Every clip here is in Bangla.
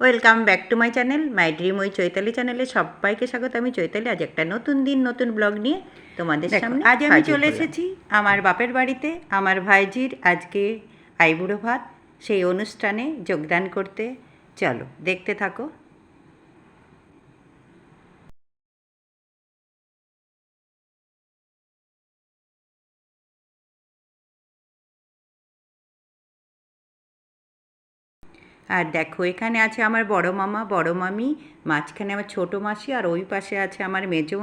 Welcome back to my channel my dream ওই চৈতালি চ্যানেলে সবাইকে স্বাগত। আমি চৈতালি আজ একটা নতুন দিন নতুন ব্লগ নিয়ে তোমাদের সামনে আজ আমি চলে এসেছি আমার বাপের বাড়িতে আমার ভাইজির আজকে আইবুড়ো ভাত সেই অনুষ্ঠানে যোগদান করতে। চলো দেখতে থাকো। আর দেখো, এখানে আছে আমার বড় মামা, বড় মামি, মাঝখানে আমার ছোটো মাসি, আর ওই পাশে আছে আমার মেজো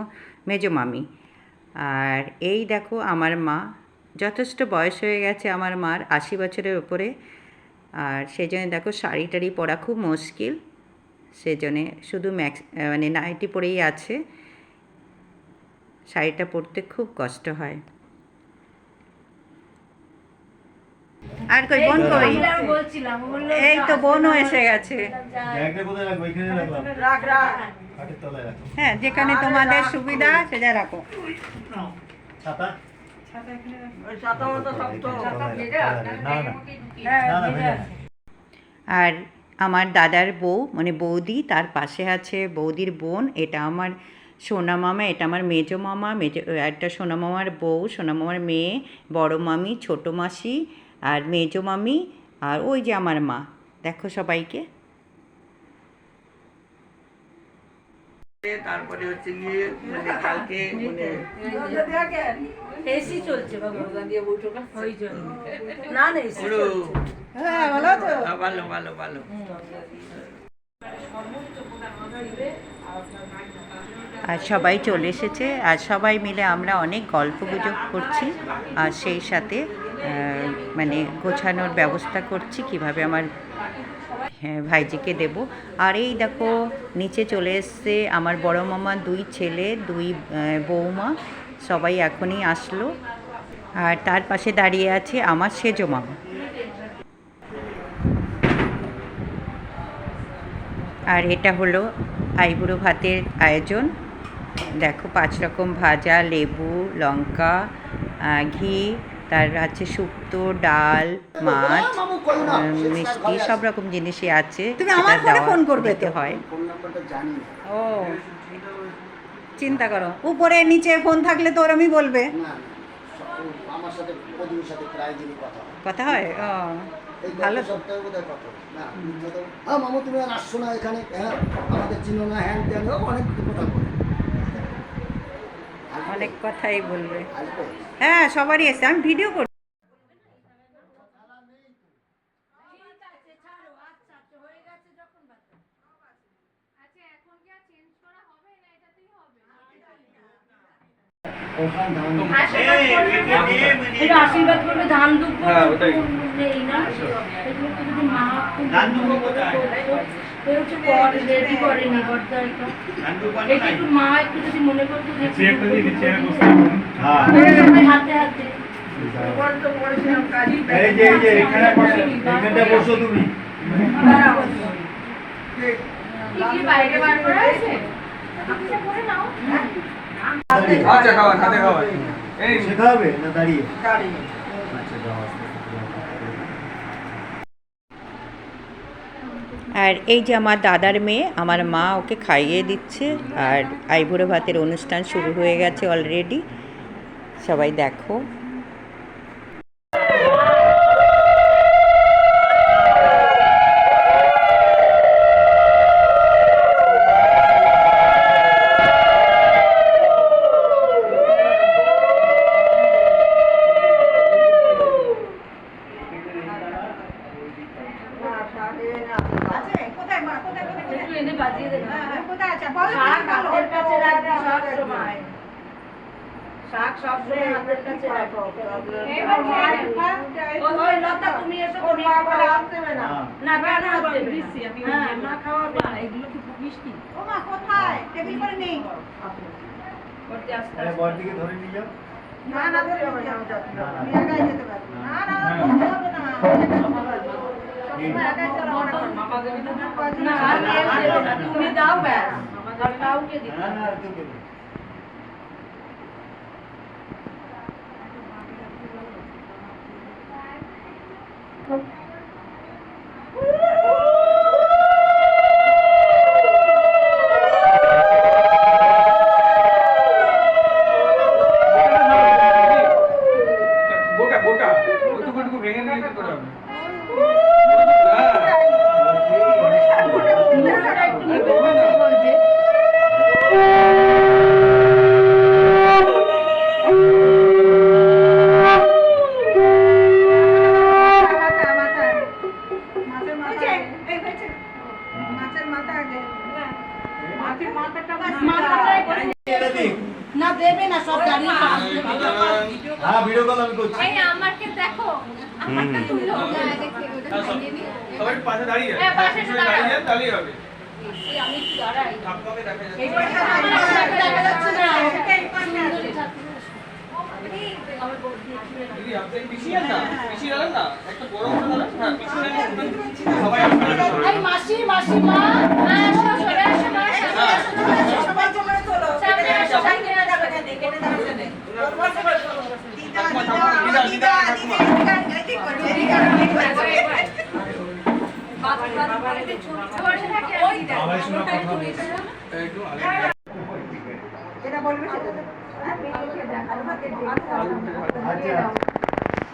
মেজো মামি। আর এই দেখো আমার মা, যথেষ্ট বয়স হয়ে গেছে আমার মার, আশি বছরের ওপরে আর সেই জন্য দেখো শাড়ি টাড়ি পরা খুব মুশকিল। সেজন্যে শুধু ম্যাক্স মানে নাইটি পরেই আছে। শাড়িটা পরতে খুব কষ্ট হয়। আর কই বোন কই? আমি বলছিলাম ও বলল এই তো বোনও এসে গেছে। ব্যাগটা কোথায় রাখব? এখানে রাখলাম। রাখ রাখ। খাটের তলায় রাখো। হ্যাঁ যেখানে তোমাদের সুবিধা সেটা রাখো। আর আমার দাদার বউ মানে বৌদি তার পাশে আছে বৌদির বোন। এটা আমার সোনা মামা এটা আমার মেজো মামা মেজো একটা সোনা মামার বউ সোনা মামার মেয়ে বড় মামি ছোটো মাসি আর মেজো মামি আর ওই যে আমার মা। দেখো সবাইকে। তারপরে হচ্ছে গিয়ে মানে কালকে মানে এসি চলছে না না এসি হ্যাঁ ভালো তো ভালো ভালো ভালো। আর সবাই চলে এসেছে। আর সবাই মিলে আমরা অনেক গল্প গুজব করছি। আর সেই সাথে মানে গোছানোর ব্যবস্থা করছি, কীভাবে আমার হ্যাঁ ভাইজিকে দেব। আর এই দেখো, নিচে চলে এসছে আমার বড় মামা, দুই ছেলে, দুই বৌমা, সবাই এখনই আসলো। আর তার পাশে দাঁড়িয়ে আছে আমার সেজো মামা। আর এটা হলো আইবুড়ো ভাতের আয়োজন। দেখো, পাঁচ রকম ভাজা, লেবু, লঙ্কা ঘি তার আছে শুক্তো ডাল মাছ মিষ্টি সব রকম জিনিসই আছে। তুমি আমার ফোনে ফোন করবে তো? হয়। ও চিন্তা করো। উপরে নিচে ফোন থাকলে তো ওরমই বলবে। কথা হয়। ও ভালো। হ্যাঁ। মামু তুমি আসছো না এখানে। হ্যাঁ আমাদের চিনো না হ্যান ত্যান অনেক কথা অনেক কথাই বলবে। হ্যাঁ সবারই এসে আমি ভিডিও করি ধান এটা আশীর্বাদ করবে ধান দুব্বো হ্যাঁ, ওটাই। না? ধান কোথায়? করতো, এ হচ্ছে রেডি করেনি বর্দা এটা এটা একটু মা একটু যদি মনে করতো যে হ্যাঁ হাতে হাতে। এই যে এই যে এখানে বসো তুমি। কি কি বাইরে বার করা আছে আচ্ছা খাওয়া খাতে খাওয়া। এই হবে না দাঁড়িয়ে? আচ্ছা আর এই যে আমার দাদার মেয়ে, আমার মা ওকে খাইয়ে দিচ্ছে আর আইবুড়ো ভাতের অনুষ্ঠান শুরু হয়ে গেছে অলরেডি সবাই দেখো। না, না খাওয়াবে না। দিকে ধরে নিয়ে যাও না না না, আর না, তুমি দাও ব্যাস কাউকে দিতে ভিডিও কল আমি করছি। এই আমাকে দেখো আমাকে তুলো হ্যাঁ দেখি ওটা সবাই পাশে দাঁড়িয়ে হ্যাঁ, পাশে দাঁড়িয়ে তাহলেই হবে। আমি একটু দাঁড়াই। আপনাকে দেখা যাচ্ছে। এই পাশে দেখা যাচ্ছে না সুন্দরী ঠাকুর আমার দিদি, আপনি পিছিয়ে না, পিছিয়ে না। একটা বড় করে হ্যাঁ, পিছিয়ে সবাই আপনারা এই মাসি মাসিমা আসো সরে আসো মা সবাই তোলো। সবাই বলছে। একটু আগে। আচ্ছা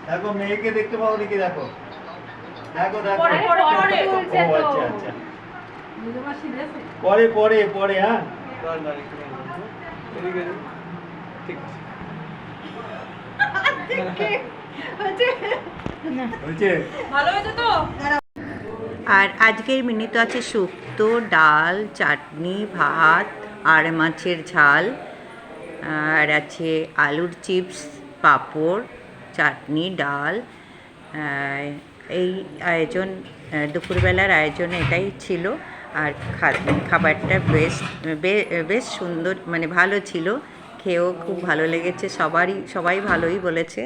দেখো মেয়েকে দেখতে পাও নাকি দেখো? দেখো দেখো। আচ্ছা আচ্ছা। পরে পরে পরে হ্যাঁ। ঠিক আছে। আর আজকের মেনুতে আছে শুক্তো ডাল চাটনি ভাত আর মাছের ঝাল। আর আছে আলুর চিপস পাঁপড় চাটনি ডাল। এই আয়োজন দুপুরবেলার আয়োজন এটাই ছিল। আর খা- খাবারটা বেশ বে- বেশ সুন্দর মানে ভালো ছিল। খেয়েও খুব ভালো লেগেছে, সবারই, সবাই ভালোই বলেছে।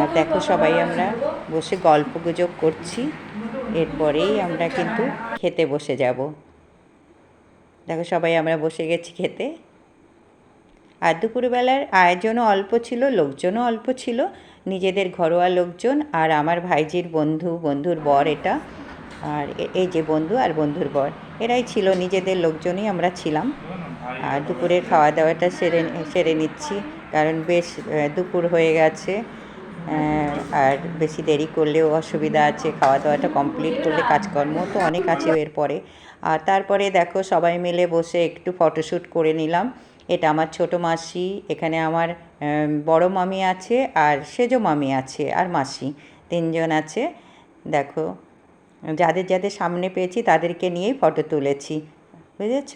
আর দেখো সবাই আমরা বসে গল্প গুজব করছি, এরপরেই আমরা কিন্তু খেতে বসে যাব। দেখো সবাই আমরা বসে গেছি খেতে। আর দুপুরবেলার আয়োজনও অল্প ছিল, লোকজনও অল্প ছিল, নিজেদের ঘরোয়া লোকজন আর আমার ভাইজির বন্ধু, বন্ধুর বর এটা, আর এই যে বন্ধু আর বন্ধুর বর, এরাই ছিল, নিজেদের লোকজনই আমরা ছিলাম। দুপুরের খাওয়া দাওয়াটা সেরে সেরে নিচ্ছি। কারণ বেশ দুপুর হয়ে গেছে আর বেশি দেরি করলেও অসুবিধা আছে। খাওয়া দাওয়াটা কমপ্লিট করলে কাজকর্ম তো অনেক আছে এরপরে আর তারপরে দেখো, সবাই মিলে বসে একটু ফটোশ্যুট করে নিলাম। এটা আমার ছোট মাসি, এখানে আমার বড় মামি আছে আর সেজো মামি আছে আর মাসি, তিনজন আছে। দেখো, যাদের যাদের সামনে পেয়েছি তাদেরকে নিয়েই ফটো তুলেছি, বুঝেছ?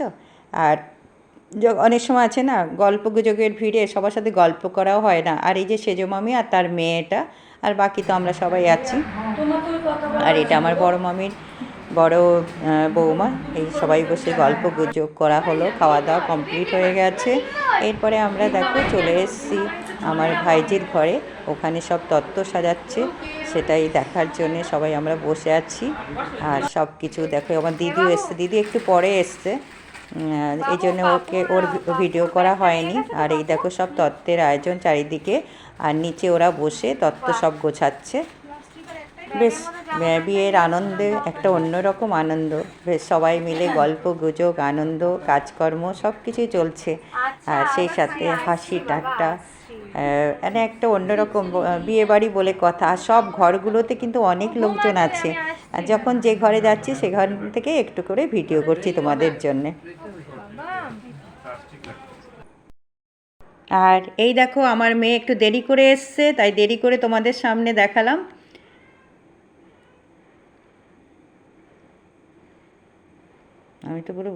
আর অনেক সময় আছে না, গল্প গুজবের ভিড়ে সবার সাথে গল্প করাও হয় না। আর এই যে সেজো মামি আর তার মেয়েটা, আর বাকি তো আমরা সবাই আছি। আর এটা আমার বড় মামির বড় বৌমা। এই সবাই বসে গল্প গুজব করা হলো, খাওয়া দাওয়া কমপ্লিট হয়ে গেছে। এরপরে আমরা দেখো চলে এসেছি আমার ভাইজির ঘরে। ওখানে সব তত্ত্ব সাজাচ্ছে, সেটাই দেখার জন্য সবাই আমরা বসে আছি। আর সব কিছু দেখো, আমার দিদিও এসছে। দিদি একটু পরে এসছে। এই জন্য ওকে ওর ভিডিও করা হয়নি। আর এই দেখো সব তত্ত্বের আয়োজন চারিদিকে। আর নিচে ওরা বসে তত্ত্ব সব গোছাচ্ছে। বেশ বিয়ের আনন্দে একটা অন্যরকম আনন্দ। বেশ সবাই মিলে গল্প গুজব আনন্দ কাজকর্ম সব কিছুই চলছে। আর সেই সাথে হাসি ঠাট্টা। মানে একটা অন্যরকম বিয়ে বাড়ি বলে কথা। আর সব ঘরগুলোতে কিন্তু অনেক লোকজন আছে। আর যখন যে ঘরে যাচ্ছি, সে ঘর থেকে একটু করে ভিডিও করছি তোমাদের জন্যে। আর এই দেখো, আমার মেয়ে একটু দেরি করে এসছে, তাই দেরি করে তোমাদের সামনে দেখালাম। আমি তো পুরো